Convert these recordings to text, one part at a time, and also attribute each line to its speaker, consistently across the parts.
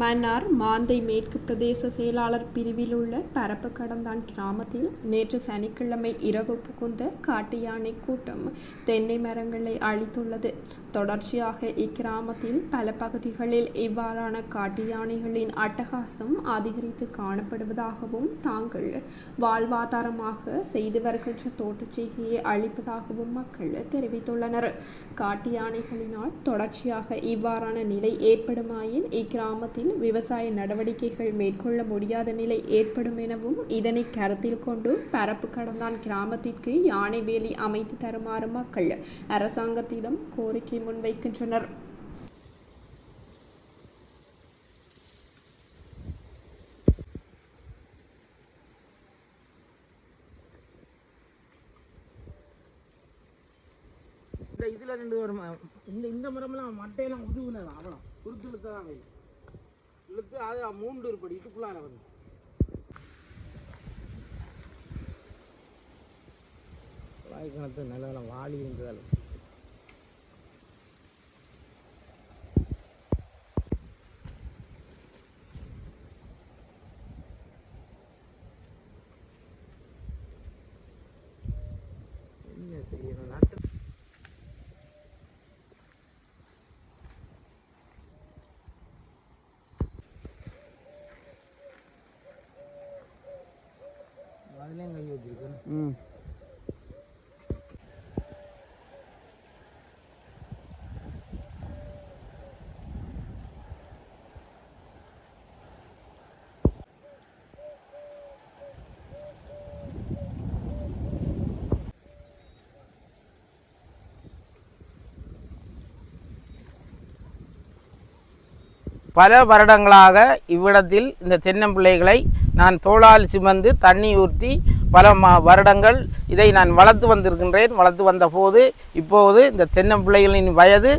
Speaker 1: மன்னார் மாந்தை மேற்கு பிரதேச செயலாளர் பிரிவில் உள்ள பரப்பு கடந்தான் கிராமத்தில் நேற்று சனிக்கிழமை இரவு புகுந்த காட்டு யானை கூட்டம் தென்னை மரங்களை அழித்துள்ளது. தொடர்ச்சியாக இக்கிராமத்தில் பல பகுதிகளில் இவ்வாறான காட்டு யானைகளின் அட்டகாசம் அதிகரித்து காணப்படுவதாகவும் தாங்கள் வாழ்வாதாரமாக செய்து வருகின்ற தோட்டச்செய்கையை அழிப்பதாகவும் மக்கள் தெரிவித்துள்ளனர். காட்டு யானைகளினால் தொடர்ச்சியாக இவ்வாறான நிலை ஏற்படுமாயின் இக்கிராமத்தில் விவசாய நடவடிக்கைகள் மேற்கொள்ள முடியாத நிலை ஏற்படும் எனவும் இதனை கருத்தில் கொண்டு பரப்பு கடந்தான் கிராமத்திற்கு யானை வேலி அமைத்து தருமாறு மக்கள் அரசாங்கத்திடம் கோரிக்கை முன்வைக்கின்றனர்.
Speaker 2: இந்த இதில் ரெண்டு வரும் இந்த இந்த மரம்லாம் மட்டையெல்லாம் உதுவுனது அவ்வளோ குருத்துலுக்கு தான் வேணும் இழுத்து அது மூன்று இருப்படி இதுக்குள்ளார வந்து. வாய்க்கணத்து நல்ல வாளி இருந்ததால் ம். பல வருடங்களாக இவ்விடத்தில் இந்த தென்னம்பிள்ளைகளை நான் தோளால் சிமந்து தண்ணி ஊற்றி பல ம வருடங்கள் இதை நான் வளர்த்து வந்திருக்கின்றேன். வளர்த்து வந்தபோது இப்போது இந்த தென்னம்பிள்ளைகளின் வயது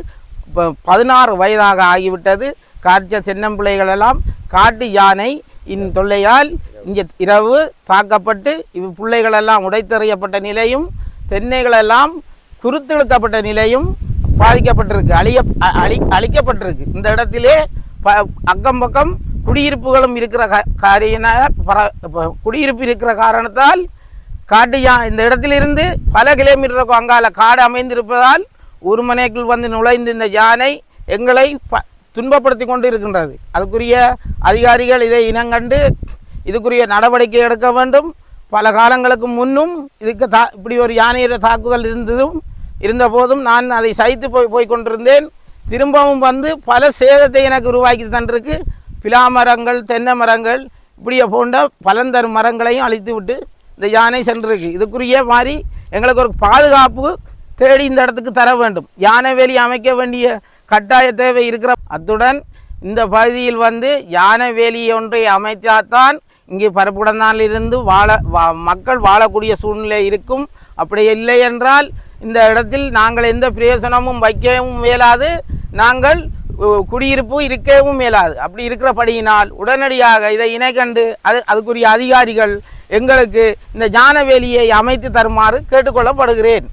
Speaker 2: இப்போ பதினாறு வயதாக ஆகிவிட்டது. காய்ச்ச தென்னம்பிள்ளைகளெல்லாம் காட்டு யானை இன் தொல்லையால் இங்கே இரவு தாக்கப்பட்டு இவ் பிள்ளைகளெல்லாம் உடைத்தெறியப்பட்ட நிலையும் தென்னைகளெல்லாம் குருத்தெழுக்கப்பட்ட நிலையும் பாதிக்கப்பட்டிருக்கு. அழிய அழி அழிக்கப்பட்டிருக்கு. இந்த இடத்திலே ப அக்கம் பக்கம் குடியிருப்புகளும் இருக்கிற கா- பர குடியிருப்பு இருக்கிற காரணத்தால் காட்டு யா இந்த இடத்திலிருந்து பல கிலோமீட்டருக்கு அங்கால காடு அமைந்திருப்பதால் ஒரு மனைக்குள் வந்து நுழைந்து இந்த யானை எங்களை ப துன்பப்படுத்தி கொண்டு இருக்கின்றது அதுக்குரிய அதிகாரிகள் இதை இனங்கண்டு இதுக்குரிய நடவடிக்கை எடுக்க வேண்டும். பல காலங்களுக்கு முன்னும் இதுக்கு தா இப்படி ஒரு யானையோட தாக்குதல் இருந்ததும் இருந்தபோதும் நான் அதை சகித்து போய் போய் கொண்டிருந்தேன். திரும்பவும் வந்து பல சேதத்தை எனக்கு உருவாக்கி தந்திருக்கு. பிலா மரங்கள் தென்னை மரங்கள் இப்படியே போன்ற பலந்தரும் மரங்களையும் அழித்து விட்டு இந்த யானை சென்றிருக்கு. இதுக்குரிய மாதிரி எங்களுக்கு ஒரு பாதுகாப்பு தேடி இந்த இடத்துக்கு தர வேண்டும். யானை வேலி அமைக்க வேண்டிய கட்டாய தேவை இருக்கிற அத்துடன் இந்த பகுதியில் வந்து யானை வேலி ஒன்றை அமைத்தால்தான் இங்கே பரப்புடனாலிருந்து வாழ வா மக்கள் வாழக்கூடிய சூழ்நிலை இருக்கும். அப்படி இல்லை என்றால் இந்த இடத்தில் நாங்கள் எந்த பிரயோசனமும் வைக்கவும் இயலாது. நாங்கள் குடியிருப்பு இருக்கவும் இயலாது. அப்படி இருக்கிறபடியினால் உடனடியாக இதை இணைக்கண்டு அது அதுக்குரிய அதிகாரிகள் எங்களுக்கு இந்த ஞானவேலியை அமைத்து தருமாறு கேட்டுக்கொள்ளப்படுகிறேன்.